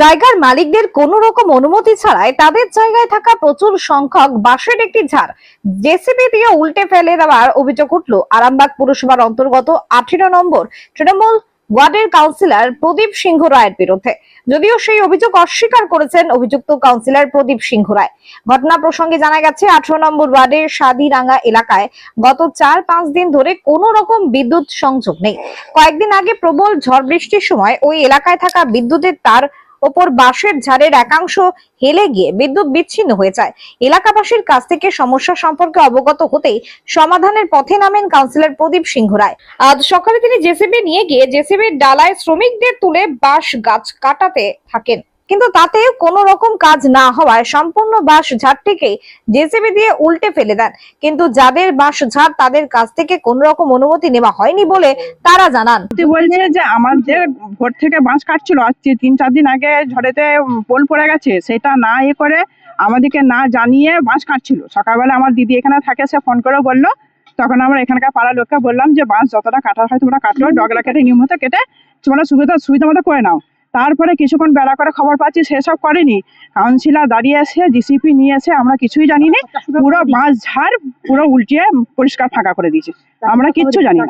জায়গার মালিকদের কোনো রকম অনুমতি ছাড়াই তাদের জায়গায় থাকা প্রচুর সংখ্যক বাঁশের একটি ঝাড়। জেসিবি দিয়ে উল্টে ফেলে দেওয়ার অভিযোগ উঠল আরামবাগ পুরসভার অন্তর্গত আঠেরো নম্বর তৃণমূল ওয়ার্ডের কাউন্সিলর প্রদীপ সিংহ রায়ের বিরুদ্ধে। যদিও সেই অভিযোগ অস্বীকার করেছেন অভিযুক্ত কাউন্সিলর প্রদীপ সিংহ রায়। ঘটনা প্রসঙ্গে জানা গেছে, আঠারো নম্বর ওয়ার্ডের সাদিরাঙ্গা এলাকায় গত চার পাঁচ দিন ধরে কোনো রকম বিদ্যুৎ সংযোগ নেই। কয়েকদিন আগে প্রবল ঝড় বৃষ্টির সময় ওই এলাকায় থাকা বিদ্যুতের তার ওপর বাঁশের ঝাড়ের একাংশ হেলে গিয়ে বিদ্যুৎ বিচ্ছিন্ন হয়ে যায়। এলাকাবাসীর কাছ থেকে সমস্যা সম্পর্কে অবগত হতেই সমাধানের পথে নামেন কাউন্সিলর প্রদীপ সিংহ রায়। আজ সকালে তিনি জেসিবি নিয়ে গিয়ে জেসিবির ডালায় শ্রমিকদের তুলে বাঁশ গাছ কাটাতে থাকেন। কিন্তু তাতে কোনো রকম কাজ না হওয়ায় সম্পূর্ণ বাঁশ ঝাড়টিকে জেসিবি দিয়ে উল্টে ফেলে দেন। কিন্তু যাদের বাঁশ ঝাড় তাদের কাছ থেকে কোনো রকম অনুমতি নেওয়া হয়নি বলে তারা জানান। যে আমাদের ভোর থেকে বাঁশ কাটছিল আজকে তিন চার দিন আগে ঝড়েতে পোল পড়ে গেছে, সেটা না এ করে আমাদেরকে না জানিয়ে বাঁশ কাটছিল। সকালবেলা আমার দিদি এখানে থাকে, সে ফোন করে বলল। তখন আমরা এখানকার পাড়ার লোককে বললাম যে, বাঁশ যতটা কাটার হয় তোমরা কাটো, ডগলা কেটে নিয়ম মতো কেটে তোমরা সুবিধা সুবিধা মতো করে নাও। তারপরে কিছুক্ষণ বেড়া করে খবর পাচ্ছি সেসব করেনি। কাউন্সিলর দাঁড়িয়ে আছে জিসিপি নিয়ে এসে আমরা কিছুই জানি জানিনি। পুরো বাঁশ ঝাড় পুরো উল্টিয়ে পরিষ্কার ফাঁকা করে দিয়েছে। আমরা কিচ্ছু জানি না।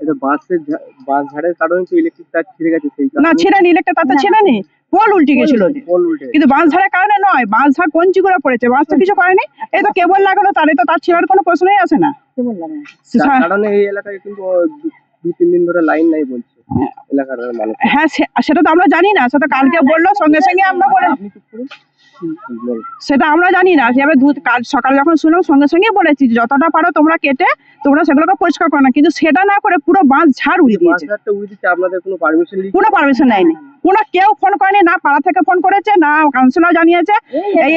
এটা বাসের ঝা- বাস ঝাড়ের কারণে তো ইলেকট্রিক তার ছিঁড়ে গেছে সেই না ছেড়ে নি ইলেকট্রিক নি পোল উল্টে গেছিল। যে। পোল উল্টে। কিন্তু বাঁশ কারণে নয় বাঁশ ঝাড় কঞ্চি করে পড়েছে? বাঁশ তো কিছু করেনি। এই তো কেবল লাগানো তারে তো তার ছেড়ার কোনো প্রশ্নই আসে না। কারণে এই এলাকায় কিন্তু দু- তিন দিন ধরে লাইন নাই বলছে। হ্যাঁ সেটা তো আমরা জানি না। সেটা কালকে বলল সঙ্গে সঙ্গে আমরা বলে। সেটা আমরা জানি না। এবার দুধ কাল সকালে যখন শুনলাম সঙ্গে সঙ্গে বলেছি যতটা পারো তোমরা কেটে তোমরা সেগুলোকে পরিষ্কার করো না। কিন্তু সেটা না করে পুরো বাঁশ ঝাড় উড়িয়ে দিয়েছে। কোনো পারমিশন নেই কোনো পারমিশন নেয়নি। কোনো কেউ ফোন করেনি না পাড়া থেকে ফোন করেছে না কাউন্সিলর জানিয়েছে।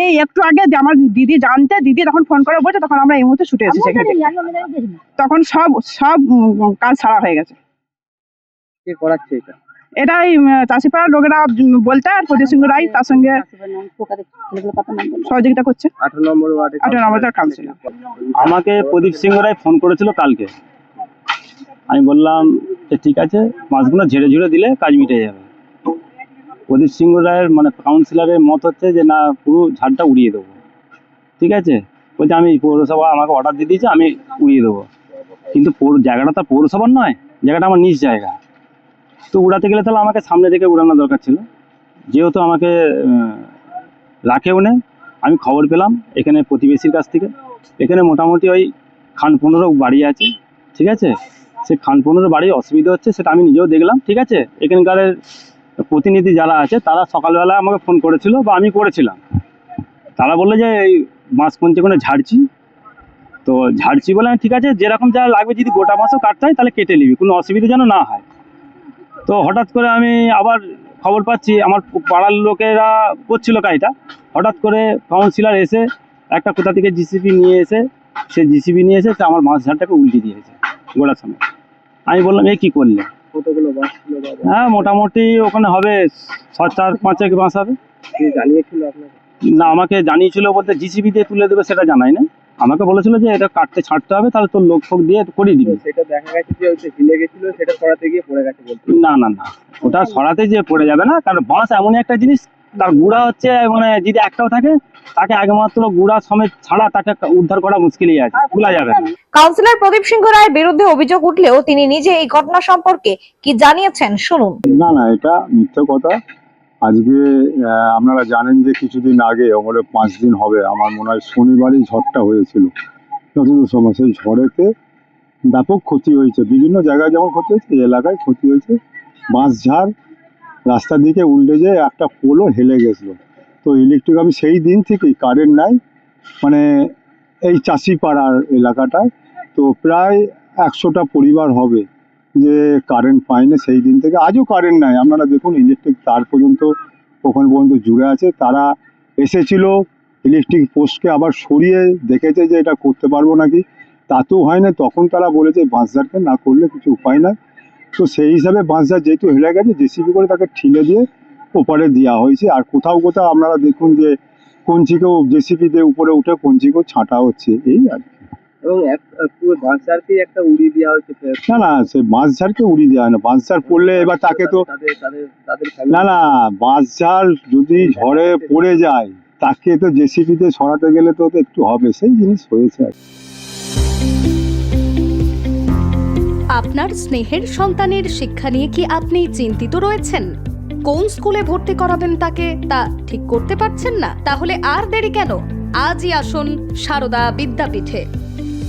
এই একটু আগে যে আমার দিদি জানতে দিদি তখন ফোন করে বলছে তখন আমরা এই মুহূর্তে ছুটে এসেছি সেখানে তখন সব সব কাজ সারা হয়ে গেছে। কে করাচ্ছে এটা? এটাই চাষিপাড়ার লোকেরা বলতে আর প্রদীপ সিংহ রায় তার সঙ্গে সহযোগিতা করছে। আঠারো নম্বর ওয়ার্ডে আঠারো নম্বর কাউন্সিলর আমাকে প্রদীপ সিংহ রায় ফোন করেছিল কালকে। আমি বললাম যে ঠিক আছে মাছগুলো ঝেড়ে ঝুড়ে দিলে কাজ মিটে যাবে। প্রদীপ সিংহ রায়ের মানে কাউন্সিলরের মত হচ্ছে যে না পুরো ঝাড়টা উড়িয়ে দেবো। ঠিক আছে? বলছে আমি পৌরসভা আমাকে অর্ডার দিয়ে দিয়েছে আমি উড়িয়ে দেবো। কিন্তু পৌর- জায়গাটা তো পৌরসভার নয় জায়গাটা আমার নিজ জায়গা। তো উড়াতে গেলে তাহলে আমাকে সামনে থেকে উড়ানো দরকার ছিল। যেহেতু আমাকে রাখেও নেই, আমি খবর পেলাম এখানে প্রতিবেশীর কাছ থেকে। এখানে মোটামুটি ওই খান পনেরো বাড়ি আছে, ঠিক আছে? সে খান পনেরো বাড়ি অসুবিধা হচ্ছে, সেটা আমি নিজেও দেখলাম, ঠিক আছে? এখানকার প্রতিনিধি যারা আছে, তারা সকালবেলা আমাকে ফোন করেছিল বা আমি করেছিলাম। তারা বলল যে, এই মাছ পঞ্চে ঝাড়ছি। তো ঝাড়ছি বলে আমি, ঠিক আছে, যেরকম যা লাগবে যদি গোটা মাছও কাটতে হয়, তাহলে কেটে নিবি, কোনো অসুবিধা যেন না হয়। তো হঠাৎ করে আমি আবার খবর পাচ্ছি আমার পাড়ার লোকেরা করছিল কাজটা। হঠাৎ করে কাউন্সিলর এসে একটা কোথা থেকে জিসিপি নিয়ে এসে সে জিসিবি নিয়ে এসে সে আমার মাছ ঝাড়টাকে উল্টে দিয়েছে গোড়ার সময় আমি বললাম এ কী করলে? হ্যাঁ মোটামুটি ওখানে হবে ছ চার পাঁচেক বাস হবে। না আমাকে জানিয়েছিল বলতে জিসিবি দিয়ে তুলে দেবে সেটা জানাই না আমাকে বলেছিল যে এটা কাটতে ছাড়তে হবে তাহলে তোর লোক ফোক দিয়ে করিয়ে দিবি। সেটা দেখা গেছে যে ওই হিলে গেছিল সেটা সরাতে গিয়ে পড়ে গেছে বলতে না না না। ওটা সরাতে যে পড়ে যাবে না কারণ বাঁশ এমনই একটা জিনিস তার গুঁড়া হচ্ছে মানে যদি একটাও থাকে তাকে একমাত্র গুড়া সমেত ছাড়া তাকে উদ্ধার করা মুশকিলই আছে তোলা যাবে না। কাউন্সিলর প্রদীপ সিংহ রায়ের বিরুদ্ধে অভিযোগ উঠলেও তিনি নিজে এই ঘটনা সম্পর্কে কি জানিয়েছেন শুনুন। না না এটা মিথ্যে কথা। আজকে আপনারা জানেন যে কিছুদিন আগে ওখানে পাঁচ দিন হবে, আমার মনে হয় শনিবারই ঝড়টা হয়েছিল। যতদূর সময় সেই ঝড়েতে ব্যাপক ক্ষতি হয়েছে। বিভিন্ন জায়গায় যেমন ক্ষতি হয়েছে এলাকায় ক্ষতি হয়েছে। বাঁশঝাড় রাস্তার দিকে উল্টে যেয়ে একটা পোলও হেলে গেছিল। তো ইলেকট্রিক আমি সেই দিন থেকেই কারেন্ট নাই। মানে এই চাষি পাড়ার এলাকাটায়। তো প্রায় একশোটা পরিবার হবে। যে কারেন্ট পায়নি সেই দিন থেকে আজও কারেন্ট নাই। আপনারা দেখুন ইলেকট্রিক তার পর্যন্ত ওখানে পর্যন্ত জুড়ে আছে। তারা এসেছিল ইলেকট্রিক পোস্টকে আবার সরিয়ে দেখেছে যে এটা করতে পারব নাকি। তাতেও হয় না, তখন তারা বলেছে বাঁশঝাড়কে না করলে কিছু উপায় নাই। তো সেই হিসাবে বাঁশঝাড় যেহেতু হেলে গেছে, জেসিবি করে তাকে ঠিলে দিয়ে ওপারে দেওয়া হয়েছে। আর কোথাও কোথাও আপনারা দেখুন যে কঞ্চিকেও জেসিপি দিয়ে উপরে উঠে কঞ্চিকেও ছাঁটা হচ্ছে, এই আর কি। এবং এক পুরো বাঁচারকেই একটা উড়িয়ে দেওয়া হয়েছে। না না সে বাঁশঝাড়কে উড়িয়ে দেওয়া হয় না। বাঁশঝাড় পড়লে এবার তাকে তো তাদের তাদের তাদের না না বাঁশঝাড় যদি ঝড়ে পড়ে যায় তাকে তো জেসিপিতে সরাতে গেলে তো তো একটু হবে। সেই জিনিস হয়েছে আর কি। আপনার স্নেহের সন্তানের শিক্ষা নিয়ে কি আপনি চিন্তিত রয়েছেন? কোন স্কুলে ভর্তি করাবেন তাকে তা ঠিক করতে পারছেন না? তাহলে আর দেরি কেন? আজই আসুন সারদা বিদ্যাপীঠে।